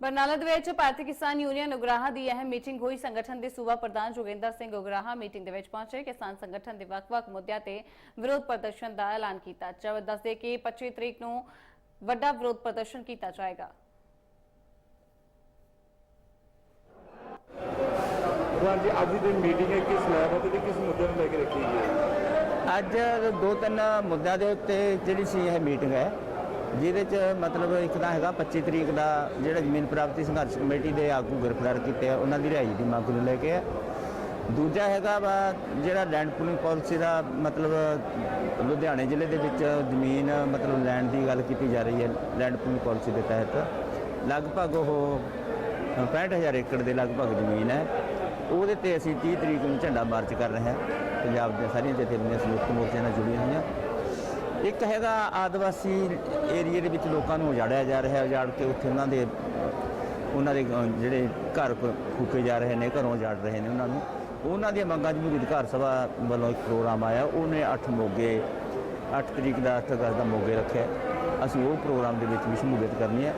ਬਰਨਾਲਾ ਦੇ ਵਿੱਚ ਭਾਰਤੀ ਕਿਸਾਨ ਯੂਨੀਅਨ ਉਗਰਾਹਾਂ ਦੀ ਅਹਿਮ ਮੀਟਿੰਗ ਹੋਈ। ਸੰਗਠਨ ਦੇ ਸੂਬਾ ਪ੍ਰਧਾਨ ਜੋਗਿੰਦਰ ਸਿੰਘ ਉਗਰਾਹਾਂ ਮੀਟਿੰਗ ਦੇ ਵਿੱਚ ਪਹੁੰਚੇ। ਕਿਸਾਨ ਸੰਗਠਨ ਦੇ ਵੱਖ-ਵੱਖ ਮੁੱਦਿਆਂ ਤੇ ਵਿਰੋਧ ਪ੍ਰਦਰਸ਼ਨ ਦਾ ਐਲਾਨ ਕੀਤਾ। ਚਵ ਦੱਸਦੇ ਕਿ 25 ਤਰੀਕ ਨੂੰ ਵੱਡਾ ਵਿਰੋਧ ਪ੍ਰਦਰਸ਼ਨ ਕੀਤਾ ਜਾਏਗਾ। ਜੀ ਅੱਜ ਦੀ ਮੀਟਿੰਗ ਹੈ ਕਿਸ ਲੈਵਲ ਤੇ ਤੇ ਕਿਸ ਮੁੱਦੇ ਨੂੰ ਲੈ ਕੇ ਰੱਖੀ ਗਈ ਹੈ? ਅੱਜ ਦੋ ਤਿੰਨ ਮੁੱਦਿਆਂ ਦੇ ਉੱਤੇ ਜਿਹੜੀ ਸੀ ਇਹ ਮੀਟਿੰਗ ਹੈ ਜਿਹਦੇ ਚ ਮਤਲਬ ਇੱਕ ਤਾਂ ਹੈਗਾ 25 ਤਰੀਕ ਦਾ ਜਿਹੜਾ ਜ਼ਮੀਨ ਪ੍ਰਾਪਤੀ ਸੰਘਰਸ਼ ਕਮੇਟੀ ਦੇ ਆਗੂ ਗ੍ਰਿਫਤਾਰ ਕੀਤੇ ਆ, ਉਹਨਾਂ ਦੀ ਰਿਹਾਈ ਦੀ ਮੰਗ ਨੂੰ ਲੈ ਕੇ ਹੈ ਦੂਜਾ ਹੈਗਾ ਵਾ ਜਿਹੜਾ ਲੈਂਡ ਪੂਲਿੰਗ ਪਾਲਿਸੀ ਦਾ ਮਤਲਬ ਲੁਧਿਆਣੇ ਜ਼ਿਲ੍ਹੇ ਦੇ ਵਿੱਚ ਜ਼ਮੀਨ ਮਤਲਬ ਲੈਂਡ ਦੀ ਗੱਲ ਕੀਤੀ ਜਾ ਰਹੀ ਹੈ ਲੈਂਡ ਪੂਲਿੰਗ ਪਾਲਿਸੀ ਦੇ ਤਹਿਤ। ਲਗਭਗ ਉਹ 65000 ਏਕੜ ਦੇ ਲਗਭਗ ਜ਼ਮੀਨ ਹੈ। ਉਹਦੇ ਤੇ ਅਸੀਂ 30 ਤਰੀਕ ਨੂੰ ਝੰਡਾ ਮਾਰਚ ਕਰ ਰਹੇ ਹਾਂ। ਪੰਜਾਬ ਦੇ ਸਾਰੀਆਂ ਜਥੇਬੰਦੀਆਂ ਸੰਯੁਕਤ ਮੋਰਚੇ ਨਾਲ ਜੁੜੀਆਂ ਹੋਈਆਂ। ਇੱਕ ਹੈਗਾ ਆਦਿਵਾਸੀ ਏਰੀਏ ਦੇ ਵਿੱਚ ਲੋਕਾਂ ਨੂੰ ਉਜਾੜਿਆ ਜਾ ਰਿਹਾ ਹੈ, ਉਜਾੜ ਕੇ ਉੱਥੇ ਉਹਨਾਂ ਦੇ ਉਹਨਾਂ ਦੇ ਜਿਹੜੇ ਘਰ ਫੂਕੇ ਜਾ ਰਹੇ ਨੇ, ਘਰੋਂ ਉਜਾੜ ਰਹੇ ਨੇ ਉਹਨਾਂ ਨੂੰ। ਉਹਨਾਂ ਦੀਆਂ ਮੰਗਾਂ ਜਮਹੂਰੀ ਅਧਿਕਾਰ ਸਭਾ ਵੱਲੋਂ ਇੱਕ ਪ੍ਰੋਗਰਾਮ ਆਇਆ, ਉਹਨੇ 8 ਮੋਗੇ 8 ਤਰੀਕ ਦਾ 8 ਅਗਸਤ ਦਾ ਮੋਗੇ ਰੱਖਿਆ। ਅਸੀਂ ਉਹ ਪ੍ਰੋਗਰਾਮ ਦੇ ਵਿੱਚ ਵੀ ਸ਼ਮੂਲੀਅਤ ਕਰਨੀ ਹੈ।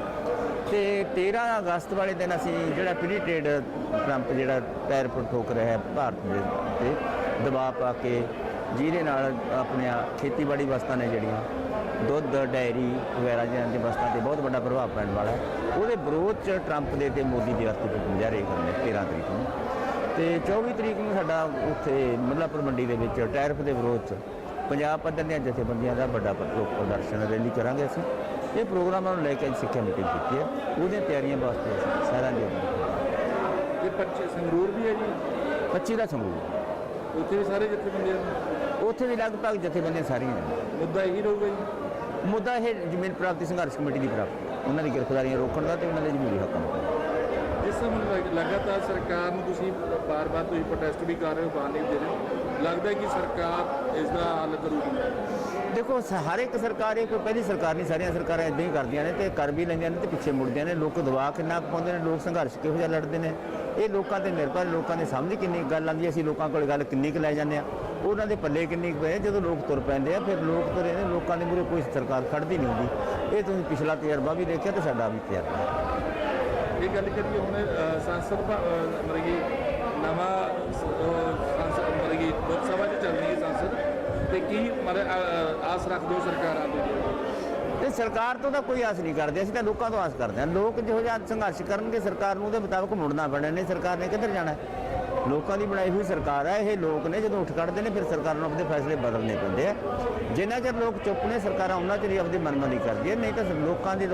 ਤੇ 13 ਅਗਸਤ ਵਾਲੇ ਦਿਨ ਅਸੀਂ ਜਿਹੜਾ ਪ੍ਰੀ ਟ੍ਰੇਡ ਟਰੰਪ ਜਿਹੜਾ ਪੈਰ ਪਰ ਠੋਕ ਰਿਹਾ ਹੈ, ਭਾਰਤ ਦੇ ਤੇ ਦਬਾਅ ਪਾ ਕੇ ਜਿਹਦੇ ਨਾਲ ਆਪਣੀਆਂ ਖੇਤੀਬਾੜੀ ਵਸਤਾਂ ਨੇ ਜਿਹੜੀਆਂ ਦੁੱਧ ਡਾਇਰੀ ਵਗੈਰਾ ਜਿਹਨਾਂ ਦੀ ਵਸਤਾਂ ਤੇ ਬਹੁਤ ਵੱਡਾ ਪ੍ਰਭਾਵ ਪੈਣ ਵਾਲਾ ਹੈ। ਉਹਦੇ ਵਿਰੋਧ ਚ ਟਰੰਪ ਦੇ ਤੇ ਮੋਦੀ ਦੇ ਅਰਥ ਤੇ ਮੁਜ਼ਾਹਰੇ ਕਰਨੇ 13 ਤਰੀਕ ਨੂੰ। ਤੇ 24 ਤਰੀਕ ਨੂੰ ਸਾਡਾ ਉੱਥੇ ਮੁੱਲਾਪੁਰ ਮੰਡੀ ਦੇ ਵਿੱਚ ਟੈਰਿਫ ਦੇ ਵਿਰੋਧ ਚ ਪੰਜਾਬ ਪੱਧਰ ਦੀਆਂ ਜਥੇਬੰਦੀਆਂ ਦਾ ਵੱਡਾ ਪ੍ਰਦਰਸ਼ਨ ਰੈਲੀ ਕਰਾਂਗੇ ਅਸੀਂ। ਇਹ ਪ੍ਰੋਗਰਾਮਾਂ ਨੂੰ ਲੈ ਕੇ ਸਿੱਖਿਆ ਮੀਟਿੰਗ ਕੀਤੀ ਹੈ। ਉਹਦੀਆਂ ਤਿਆਰੀਆਂ ਵਾਸਤੇ ਸਾਰਿਆਂ ਦੀ ਇਹ ਪਰਚੇ ਸੰਗਰੂਰ ਵੀ ਹੈ ਜੀ? 25 ਦਾ ਸੰਗਰੂਰ। ਉੱਥੇ ਵੀ ਸਾਰੇ ਜਥੇਬੰਦੀਆਂ ਨੇ ਉੱਥੇ ਵੀ ਲਗਭਗ ਜਥੇਬੰਦੀਆਂ ਸਾਰੀਆਂ ਨੇ। ਮੁੱਦਾ ਇਹੀ ਰਹੂਗਾ ਜੀ? ਮੁੱਦਾ ਇਹ ਜ਼ਮੀਨ ਪ੍ਰਾਪਤੀ ਸੰਘਰਸ਼ ਕਮੇਟੀ ਦੀ ਪ੍ਰਾਪਤੀ। ਉਹਨਾਂ ਦੀ ਗ੍ਰਿਫਤਾਰੀਆਂ ਰੋਕਣ ਦਾ ਤੇ ਉਹਨਾਂ ਦੇ ਜ਼ਮੀਨੀ ਹੱਕਾਂ ਦਾ। ਜਿਸ ਸਮੇਂ ਲਗਾਤਾਰ ਸਰਕਾਰ ਨੂੰ ਤੁਸੀਂ ਬਾਰ-ਬਾਰ ਤੁਸੀਂ ਪ੍ਰੋਟੈਸਟ ਵੀ ਕਰ ਰਹੇ ਹੋ, ਬਾਹਰ ਦੇ ਰਹੇ ਲੱਗਦਾ ਕਿ ਸਰਕਾਰ ਇਸ ਦਾ ਹੱਲ ਕਰੂਗੀ। ਦੇਖੋ ਹਰ ਇੱਕ ਸਰਕਾਰ ਇਹ ਕੋਈ ਪਹਿਲੀ ਸਰਕਾਰ ਨਹੀਂ, ਸਾਰੀਆਂ ਸਰਕਾਰਾਂ ਇਦਾਂ ਹੀ ਕਰਦੀਆਂ ਨੇ ਤੇ ਕਰ ਵੀ ਲੈਂਦੀਆਂ ਨੇ ਤੇ ਪਿੱਛੇ ਮੁੜਦੀਆਂ ਨੇ। ਲੋਕ ਦਬਾਅ ਕਿੰਨਾ ਕੁ ਪਾਉਂਦੇ ਨੇ, ਲੋਕ ਸੰਘਰਸ਼ ਕਿਹੋ ਜਿਹਾ ਲੜਦੇ ਨੇ। ਇਹ ਲੋਕਾਂ ਤੇ ਨਿਰਭਰ, ਲੋਕਾਂ ਦੇ ਸਮਝ ਕਿੰਨੀ ਕੁ ਗੱਲ ਆਉਂਦੀ ਹੈ, ਅਸੀਂ ਲੋਕਾਂ ਕੋਲ ਗੱਲ ਕਿੰਨੀ ਕੁ ਲੈ ਜਾਂਦੇ ਆ ਉਹਨਾਂ ਦੇ ਪੱਲੇ ਕਿੰਨੀ ਕੁ ਪਏ ਜਦੋਂ ਲੋਕ ਤੁਰ ਪੈਂਦੇ ਆ, ਫਿਰ ਲੋਕ ਤੁਰੇ ਨੇ, ਲੋਕਾਂ ਦੇ ਮੂਹਰੇ ਕੋਈ ਸਰਕਾਰ ਖੜਦੀ ਨਹੀਂ ਹੁੰਦੀ। ਇਹ ਤੁਸੀਂ ਪਿਛਲਾ ਤਜਰਬਾ ਵੀ ਦੇਖਿਆ ਤੇ ਸਾਡਾ ਵੀ ਤਜਰਬਾ ਇਹ ਗੱਲ ਕਰੀਏ, ਹੁਣ ਸੰਸਦ ਭਾ- ਨਵਾਂ ਸੰਸਦ ਮਤਲਬ ਲੋਕ ਸਭਾ 'ਚ ਚੱਲ ਰਹੀ ਹੈ ਸੰਸਦ। ਤੇ ਕੀ ਮਤਲਬ ਆਸ ਰੱਖਦੇ ਹੋ ਸਰਕਾਰਾਂ ਤੋਂ ਜੀ ਸਰਕਾਰ ਤੋਂ ਤਾਂ ਕੋਈ ਆਸ ਨਹੀਂ ਕਰਦੇ, ਅਸੀਂ ਤਾਂ ਲੋਕਾਂ ਤੋਂ ਆਸ ਕਰਦੇ ਹਾਂ। ਲੋਕ ਜਿਹੋ ਜਿਹਾ ਸੰਘਰਸ਼ ਕਰਨਗੇ, ਸਰਕਾਰ ਨੂੰ ਉਹਦੇ ਮੁਤਾਬਕ ਮੁੜਨਾ ਪੈਣਾ, ਨਹੀਂ ਸਰਕਾਰ ਨੇ ਕਿੱਧਰ ਜਾਣਾ? ਲੋਕਾਂ ਦੀ ਬਣਾਈ ਹੋਈ ਸਰਕਾਰ ਹੈ, ਇਹ ਲੋਕ ਨੇ ਜਦੋਂ ਉੱਠ ਖੜਦੇ ਨੇ, ਫਿਰ ਸਰਕਾਰ ਨੂੰ ਆਪਣੇ ਫੈਸਲੇ ਬਦਲਣੇ ਪੈਂਦੇ ਆ। ਜਿੰਨਾ ਚਿਰ ਲੋਕ ਚੁੱਪ ਨੇ, ਸਰਕਾਰਾਂ ਉਹਨਾਂ ਚਿਰ ਹੀ ਆਪਣੀ ਮਨਮਾਨੀ ਕਰਦੀਆਂ ਨਹੀਂ ਤਾਂ ਲੋਕਾਂ ਦੀ